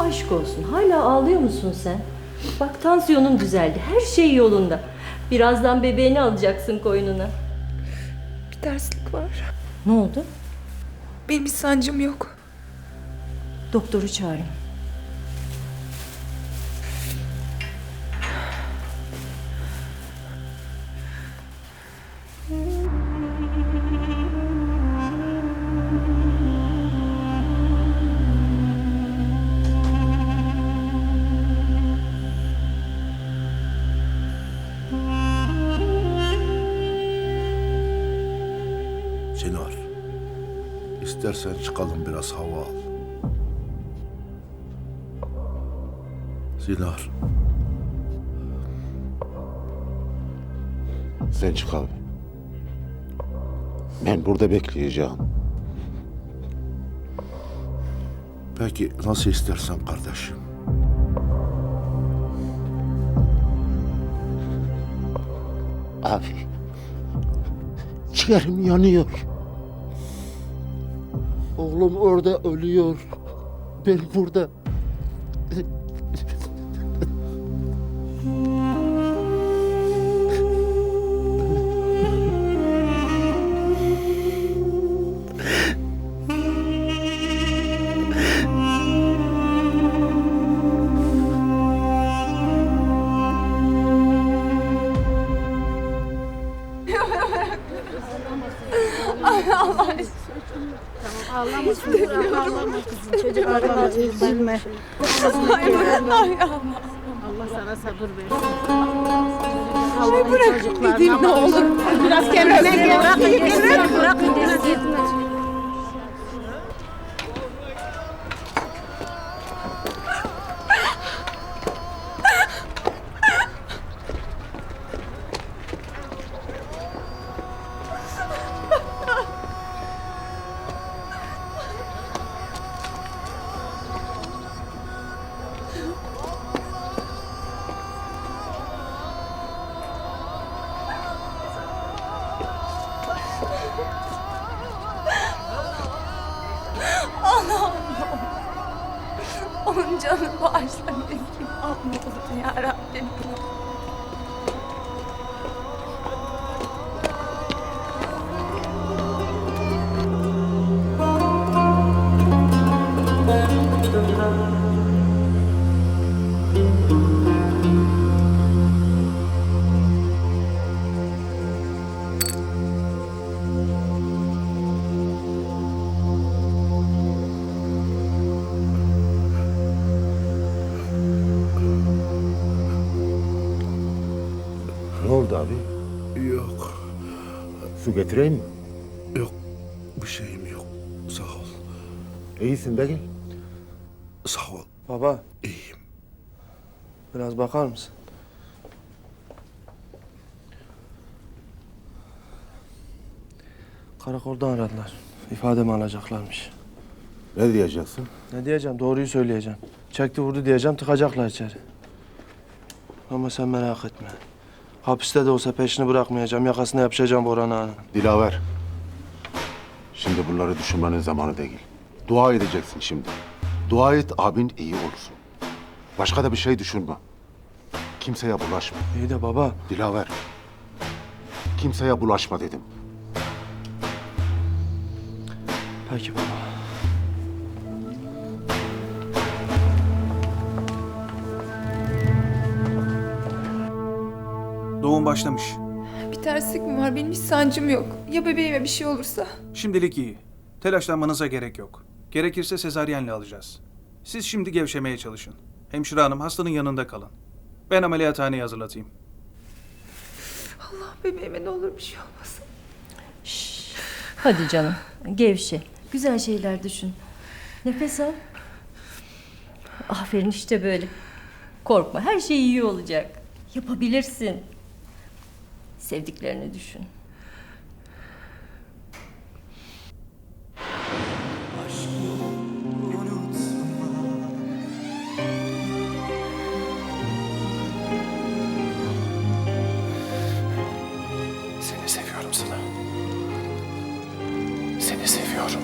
Aşk olsun. Hala ağlıyor musun sen? Bak tansiyonun düzeldi. Her şey yolunda. Birazdan bebeğini alacaksın koynuna. Bir terslik var. Ne oldu? Benim bir sancım yok. Doktoru çağırın. Çınar. İstersen çıkalım biraz hava al. Zinar. Sen çık abi. Ben burada bekleyeceğim. Peki nasıl istersen kardeşim. Abi. Ciğerim yanıyor. Oğlum orada ölüyor. Ben burada. Allah sana sabır versin. Ay bırak gideyim ne olur. Biraz kendine gel. Bırakın gitsin. Bırakın gitsin. Onun canını bağışla olur ya Rabbim. Ne oldu abi? Yok, Su getireyim mi? yok. Bir şeyim yok. Sağ ol. İyisin değil. Sağ ol. Baba İyiyim. biraz bakar mısın? Karakoldan aradılar. İfademi alacaklarmış. Ne diyeceksin? Ne diyeceğim? Doğruyu söyleyeceğim. Çekti vurdu diyeceğim tıkacaklar içeri. Ama sen merak etme. Hapiste de olsa peşini bırakmayacağım. Yakasına yapışacağım Boran Ağa'nın. Dilaver. Şimdi bunları düşünmenin zamanı değil. Dua edeceksin şimdi. Dua et abin iyi olsun. Başka da bir şey düşünme. Kimseye bulaşma. İyi de baba. Dilaver. Kimseye bulaşma dedim. Peki baba. Doğum başlamış. Bir terslik mi var? Benim hiç sancım yok. Ya bebeğime bir şey olursa? Şimdilik iyi. Telaşlanmanıza gerek yok. Gerekirse sezaryenle alacağız. Siz şimdi gevşemeye çalışın. Hemşire hanım hastanın yanında kalın. Ben ameliyathaneyi hazırlatayım. Allah bebeğime ne olur bir şey olmasın. Hadi canım. Gevşe. Güzel şeyler düşün. Nefes al. Aferin işte böyle. Korkma. Her şey iyi olacak. Yapabilirsin. Sevdiklerini düşün. Seni seviyorum sana. Seni seviyorum.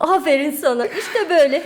Aferin sana. İşte böyle.